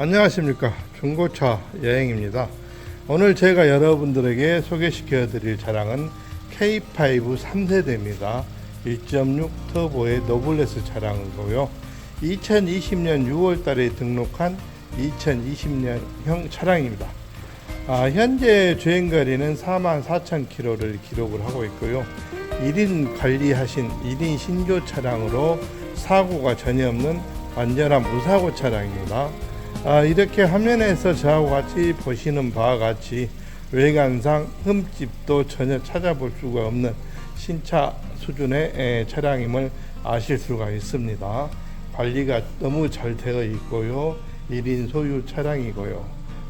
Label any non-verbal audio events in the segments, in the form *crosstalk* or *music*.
안녕하십니까. 중고차 여행입니다. 오늘 제가 여러분들에게 소개시켜 드릴 차량은 K5 3세대입니다. 1.6 터보의 노블레스 차량이고요. 2020년 6월 달에 등록한 2020년형 차량입니다. 아, 현재 주행거리는 44,000km를 기록을 하고 있고요. 1인 관리하신 1인 신조 차량으로 사고가 전혀 없는 완전한 무사고 차량입니다 아, 이렇게 화면에서 저하고 같이 보시는 바와 같이 외관상 흠집도 전혀 찾아볼 수가 없는 신차 수준의 에, 차량임을 아실 수가 있습니다. 관리가 너무 잘 되어 있고요. 1인 소유 차량이고요.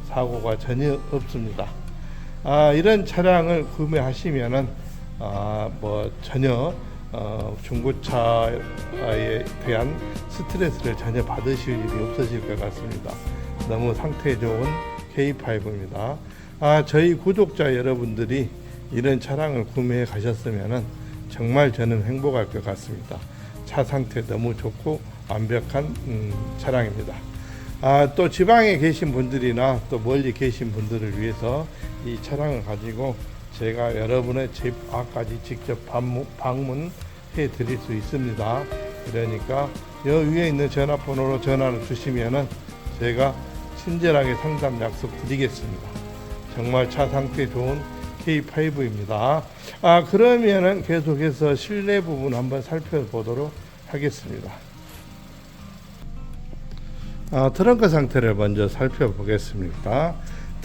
사고가 전혀 없습니다. 아, 이런 차량을 구매하시면은 아, 뭐 전혀 어, 중고차에 대한 스트레스를 전혀 받으실 일이 없으실 것 같습니다. 너무 상태 좋은 K5입니다. 아, 저희 구독자 여러분들이 이런 차량을 구매해 가셨으면 정말 저는 행복할 것 같습니다. 차 상태 너무 좋고 완벽한 음, 차량입니다. 아, 또 지방에 계신 분들이나 또 멀리 계신 분들을 위해서 이 차량을 가지고 제가 여러분의 집 앞까지 직접 방문, 방문해 드릴 수 있습니다. 그러니까 여 위에 있는 전화번호로 전화를 주시면은 제가 친절하게 상담 약속 드리겠습니다. 정말 차 상태 좋은 K5입니다. 아, 그러면은 계속해서 실내 부분 한번 살펴보도록 하겠습니다. 아, 트렁크 상태를 먼저 살펴보겠습니다.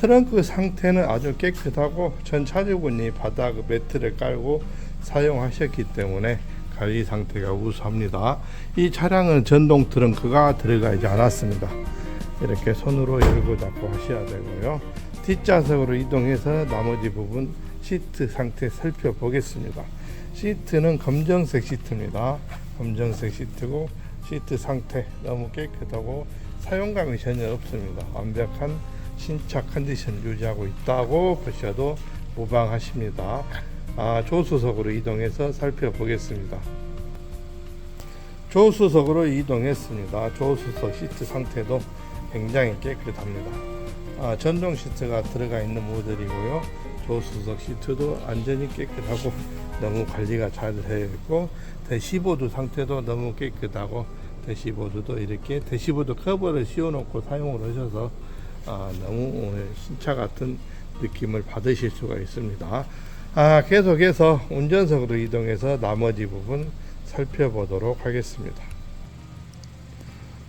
트렁크 상태는 아주 깨끗하고 전 차주분이 바닥 매트를 깔고 사용하셨기 때문에 관리 상태가 우수합니다. 이 차량은 전동 트렁크가 들어가지 않았습니다. 이렇게 손으로 열고 닫고 하셔야 되고요. 뒷좌석으로 이동해서 나머지 부분 시트 상태 살펴보겠습니다. 시트는 검정색 시트입니다. 검정색 시트고 시트 상태 너무 깨끗하고 사용감이 전혀 없습니다. 완벽한 신차 컨디션 유지하고 있다고 보셔도 무방하십니다. 아, 조수석으로 이동해서 살펴보겠습니다. 조수석으로 이동했습니다. 조수석 시트 상태도 굉장히 깨끗합니다. 아, 전동 시트가 들어가 있는 모델이고요. 조수석 시트도 완전히 깨끗하고 너무 관리가 잘 되어 있고 대시보드 상태도 너무 깨끗하고 대시보드도 이렇게 대시보드 커버를 씌워놓고 사용을 하셔서 아, 너무 신차 같은 느낌을 받으실 수가 있습니다. 아, 계속해서 운전석으로 이동해서 나머지 부분 살펴보도록 하겠습니다.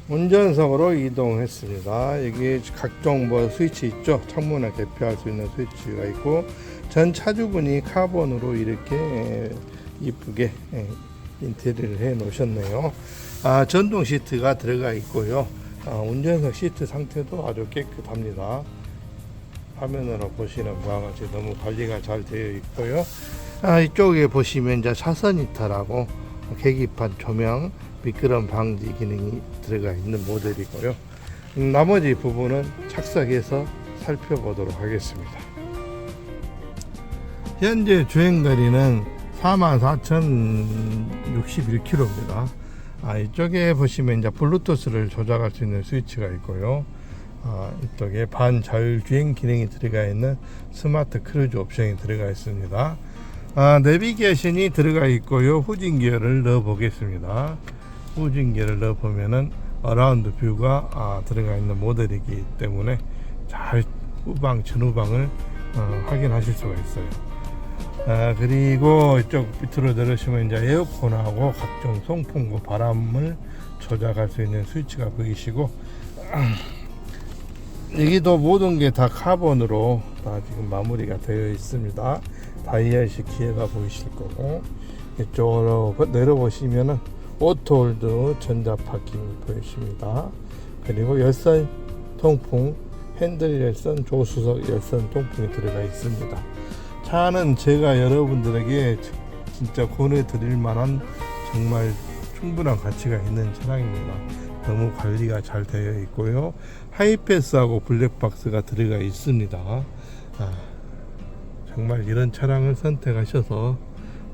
운전석으로 이동했습니다. 여기 각종 뭐 스위치 있죠. 창문을 개폐할 수 있는 스위치가 있고 전 차주분이 카본으로 이렇게 에, 이쁘게 에, 인테리어를 해 놓으셨네요. 아, 전동 시트가 들어가 있고요. 아, 운전석 시트 상태도 아주 깨끗합니다. 화면으로 보시는 바와 같이 너무 관리가 잘 되어 있고요. 아, 이쪽에 보시면 이제 차선 이탈하고 계기판 조명, 미끄럼 방지 기능이 들어가 있는 모델이고요. 음, 나머지 부분은 착석해서 살펴보도록 하겠습니다. 현재 주행거리는 44,061km입니다. 아, 이쪽에 보시면 이제 블루투스를 조작할 수 있는 스위치가 있고요. 아, 이쪽에 반자율 주행 기능이 들어가 있는 스마트 크루즈 옵션이 들어가 있습니다. 아, 내비게이션이 들어가 있고요. 후진 기어를 넣어 보겠습니다. 후진 기어를 넣어 보면은 어라운드 뷰가 아, 들어가 있는 모델이기 때문에 잘 후방, 전후방을 어, 확인하실 수가 있어요. 아, 그리고 이쪽 밑으로 내려오시면 이제 에어컨하고 각종 송풍구 바람을 조작할 수 있는 스위치가 보이시고 *clears throat* 여기도 모든 게 다 카본으로 다 지금 마무리가 되어 있습니다. 다이얼식 기어가 보이실 거고 이쪽으로 내려보시면은 오토홀드 전자 파킹 보이십니다. 그리고 열선 통풍 핸들 열선 조수석 열선 통풍이 들어가 있습니다. 차는 제가 여러분들에게 진짜 권해 드릴 만한 정말 충분한 가치가 있는 차량입니다. 너무 관리가 잘 되어 있고요. 하이패스하고 블랙박스가 들어가 있습니다. 아, 정말 이런 차량을 선택하셔서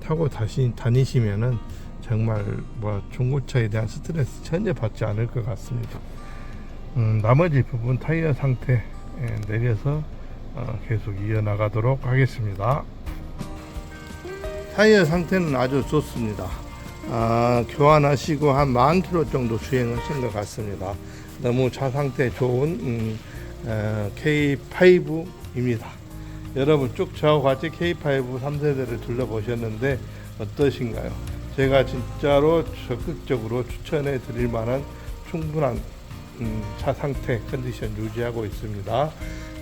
타고 다시 다니시면은 정말 뭐 중고차에 대한 스트레스 전혀 받지 않을 것 같습니다. 음, 나머지 부분 타이어 상태 예, 내려서 어, 계속 이어나가도록 하겠습니다. 타이어 상태는 아주 좋습니다. 아, 교환하시고 한 만 킬로 정도 주행하신 것 같습니다. 너무 차 상태 좋은 음, 어, K5입니다. 여러분 쭉 저와 같이 K5 3세대를 둘러보셨는데 어떠신가요? 제가 진짜로 적극적으로 추천해 드릴 만한 충분한 음, 차 상태 컨디션 유지하고 있습니다.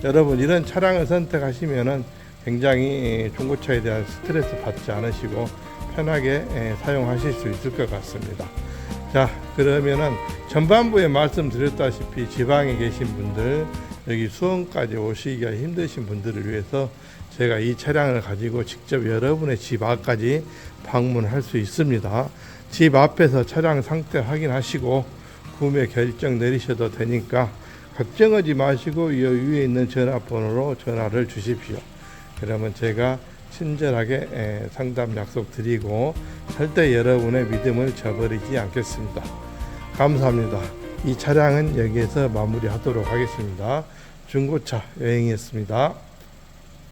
여러분 이런 차량을 선택하시면은 굉장히 중고차에 대한 스트레스 받지 않으시고 편하게 에, 사용하실 수 있을 것 같습니다. 자 그러면은 전반부에 말씀드렸다시피 지방에 계신 분들 여기 수원까지 오시기가 힘드신 분들을 위해서 제가 이 차량을 가지고 직접 여러분의 집 앞까지 방문할 수 있습니다. 집 앞에서 차량 상태 확인하시고 구매 결정 내리셔도 되니까 걱정하지 마시고 이 위에 있는 전화번호로 전화를 주십시오. 그러면 제가 친절하게 에, 상담 약속 드리고 절대 여러분의 믿음을 저버리지 않겠습니다. 감사합니다. 이 차량은 여기에서 마무리하도록 하겠습니다. 중고차 여행이었습니다.